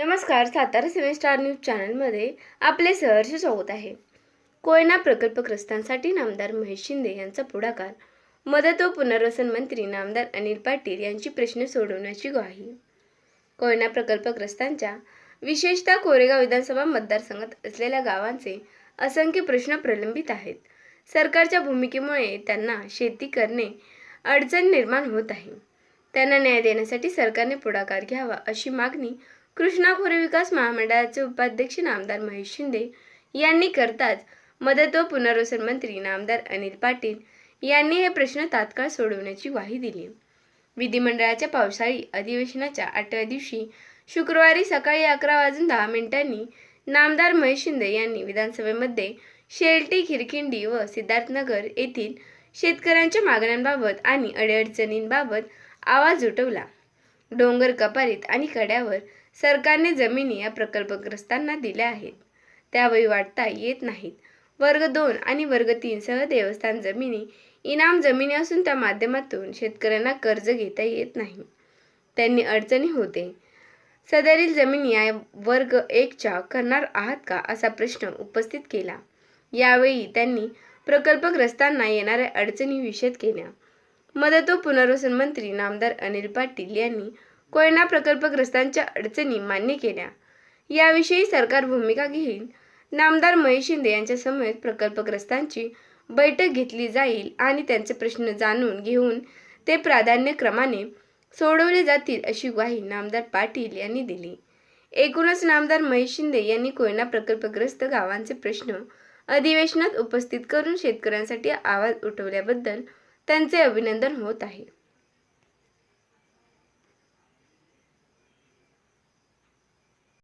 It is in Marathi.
नमस्कार सातारा सेवन स्टार न्यूज चॅनलमध्ये आपले सहर्ष स्वागत आहे. कोयना प्रकल्पग्रस्तांसाठी नामदार महेश शिंदे यांचा पुढाकार. मदत व पुनर्वसन मंत्री नामदार अनिल पाटील यांची प्रश्न सोडवण्याची ग्वाही. कोयना प्रकल्पग्रस्तांच्या विशेषतः कोरेगाव विधानसभा मतदारसंघात असलेल्या गावांचे असंख्य प्रश्न प्रलंबित आहेत. सरकारच्या भूमिकेमुळे त्यांना शेती करणे अडचण निर्माण होत आहे. त्यांना न्याय देण्यासाठी सरकारने पुढाकार घ्यावा अशी मागणी कृष्णा खोरे विकास महामंडळाचे उपाध्यक्ष नामदार महेश शिंदे यांनी करताच मदत व पुनर्वसन मंत्री नामदार अनिल पाटील यांनी हे प्रश्न तात्काळ सोडवण्याची ग्वाही दिली. विधिमंडळाच्या पावसाळी अधिवेशनाच्या आठव्या दिवशी शुक्रवारी सकाळी अकरा वाजून दहा मिनिटांनी नामदार महेश शिंदे यांनी विधानसभेमध्ये शेलटी खिरखिंडी व सिद्धार्थनगर येथील शेतकऱ्यांच्या मागण्यांबाबत आणि अडीअडचणींबाबत आवाज उठवला. डोंगर कपारीत आणि कड्यावर सरकारने जमिनी या प्रकल्पग्रस्तांना दिल्या आहेत. त्यावेळी वाटता येत नाहीत. वर्ग दोन आणि वर्ग तीन सह देवस्थान जमिनी इनाम जमिनी असून त्या माध्यमातून शेतकऱ्यांना कर्ज घेता येत नाही. त्यांनी अडचणी होते. सदरील जमिनी या वर्ग एकच्या करणार आहात का असा प्रश्न उपस्थित केला. यावेळी त्यांनी प्रकल्पग्रस्तांना येणाऱ्या अडचणी विषद केल्या. मदत व पुनर्वसन मंत्री नामदार अनिल पाटील यांनी कोयना प्रकल्पग्रस्तांच्या अडचणी मान्य केल्या. याविषयी सरकार भूमिका घेईल. नामदार महेश शिंदे यांच्यासमवेत प्रकल्पग्रस्तांची बैठक घेतली जाईल आणि त्यांचे प्रश्न जाणून घेऊन ते प्राधान्यक्रमाने सोडवले जातील अशी ग्वाही नामदार पाटील यांनी दिली. एकूणच नामदार महेश शिंदे यांनी कोयना प्रकल्पग्रस्त गावांचे प्रश्न अधिवेशनात उपस्थित करून शेतकऱ्यांसाठी आवाज उठवल्याबद्दल त्यांचे अभिनंदन होत आहे.